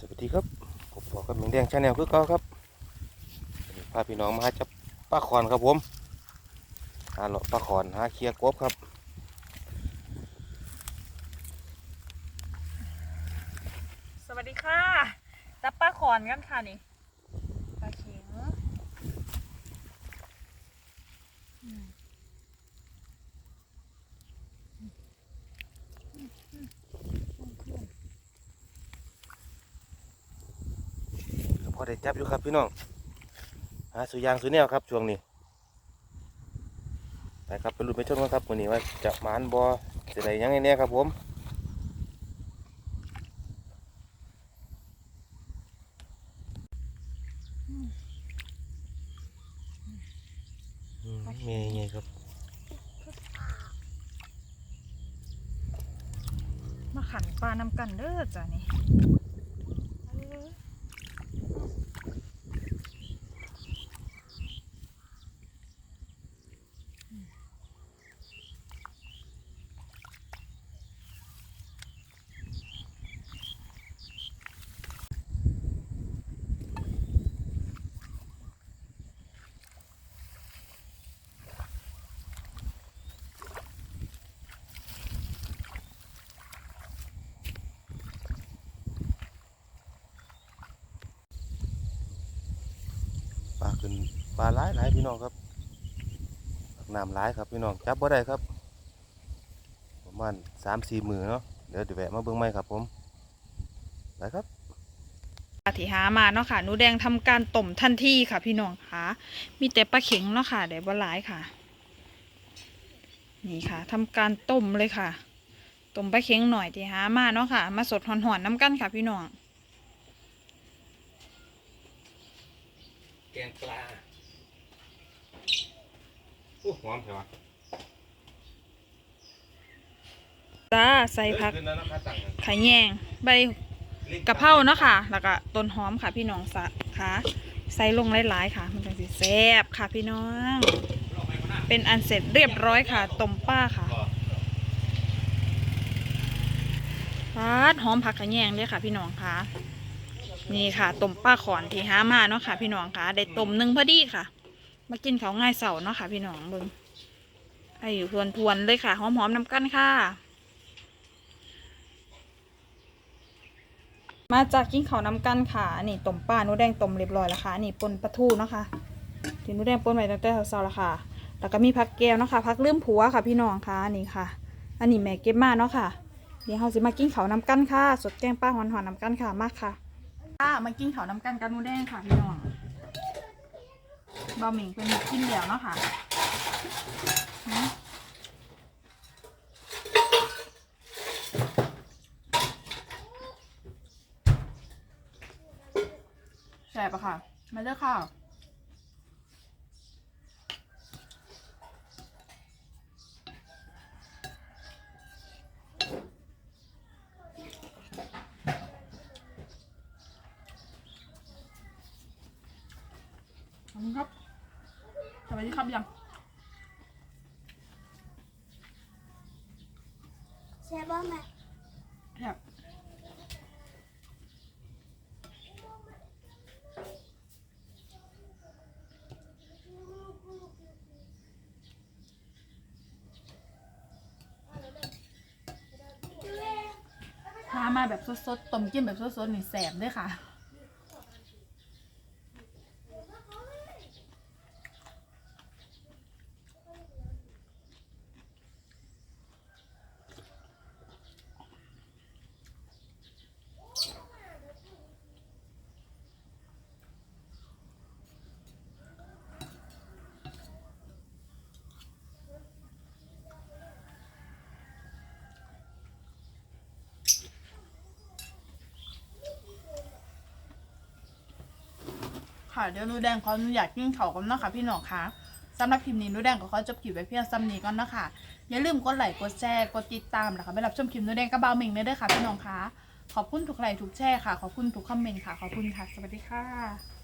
สวัสดีครับผมบอกกับมิงแดงชาแนลคือเก่าครับพาพี่น้องมาหาจับปลาคอนครับผมหาเลาะปลาคอนหาเคียร์กบครับสวัสดีค่ะจับปลาคอนกันค่ะนี่ปลาเข็งอืม ก็ พอได้จับอยู่ครับพี่น้องหาสุยางสุแนวครับช่วงนี้ไปครับไปลุ้นไปชมกันครับวันนี้ว่าจะมานบอจะได้ยังไงแน่ครับผมมเมย์ไงครับ มาขันปลานำกันเด้อจ้ะนี่ ขึ้นปลาหลายหลายพี่น้องครับน้ำหลายครับพี่น้องจับบ่ได้ครับประมาณสามสี่มือเนาะเดี๋ยวเดี๋ยวแวะมาเบิ่งใหม่ครับผมไปครับที่หามาเนาะค่ะหนูแดงทำการต้มทันทีค่ะ พี่น้องค่ะ มีแต่ปลาเข็งเนาะค่ะได้บ่หลายค่ะ นี่ค่ะทำการต้มเลยค่ะต้มปลาเข็งหน่อยที่หามาเนาะค่ะ มาสดหอนๆน้ำกันค่ะพี่น้อง กงปลาโอ้หอมใช่ไหมจ้าใส่ผักขึ้นแล้วนะครับตั้งไข่แยงใบกะเพราเนาะค่ะ แล้วก็ต้นหอมค่ะ พี่น้องสะค่ะ ใส่ลงหลายๆค่ะ มันจะสิแซ่บค่ะ พี่น้อง เป็นอันเสร็จเรียบร้อยค่ะต้มป้าค่ะปาดหอมผักขะแยงเลยค่ะ พี่น้องค่ะ นี่ค่ะต้มป้าขอนที่หามาเนาะค่ะ พี่น้องค่ะได้ต้มหนึ่งพอดีค่ะ มากินเขาง่ายเสาเนาะค่ะ พี่น้องเบิ่งไอ้อยู่ทวนๆเลยค่ะหอมๆน้ำกันค่ะ มาจากกินเขาน้ำกันค่ะนี่ต้มปลาหนูแดงต้มเรียบร้อยแล้วค่ะอันนี่ปนปลาทูเนาะค่ะที่หนูแดงปนไว้ตั้งแต่เช้าๆแล้วค่ะ แล้วก็มีผักแก้วเนาะค่ะผักลืมผัวค่ะ พี่น้องค่ะนนี้ค่ะ อันนี้แม่เก็บมาเนาะค่ะเดี๋ยวเราสิมากินเขาน้ำกันค่ะ สดแกงปลาหอนๆน้ำกันค่ะมากค่ะ ค่ะมากินข้าวน้ำกันกันหนูแดงค่ะพี่น้องบะหมี่เป็นกินเดี่ยวเนาะค่ะแสบอะค่ะ มาเลือกข้าวอบคุณครับ สวัสดีครับยังใช่ป่ะแม่ครับพามาแบบสดๆ ต้มจิ้มแบบสดๆ นี่แสบด้วยค่ะ ค่ะ เดี๋ยวนูแดงขออนุญาตกินเขากันเนาะค่ะพี่น้องคะสำหรับคลิปนี้นูแดงก็ขอจบคลิปไว้เพียงซ้ำนี้ก่อนเนาะคะอย่าลืมกดไลค์กดแชร์กดติดตามนะคะไปรับชมคลิปนูแดงกับบาวเหม่งได้ด้วยค่ะพี่น้องคะขอบคุณทุกไลค์ทุกแชร์ค่ะขอบคุณทุกคอมเมนต์ค่ะขอบคุณค่ะสวัสดีค่ะ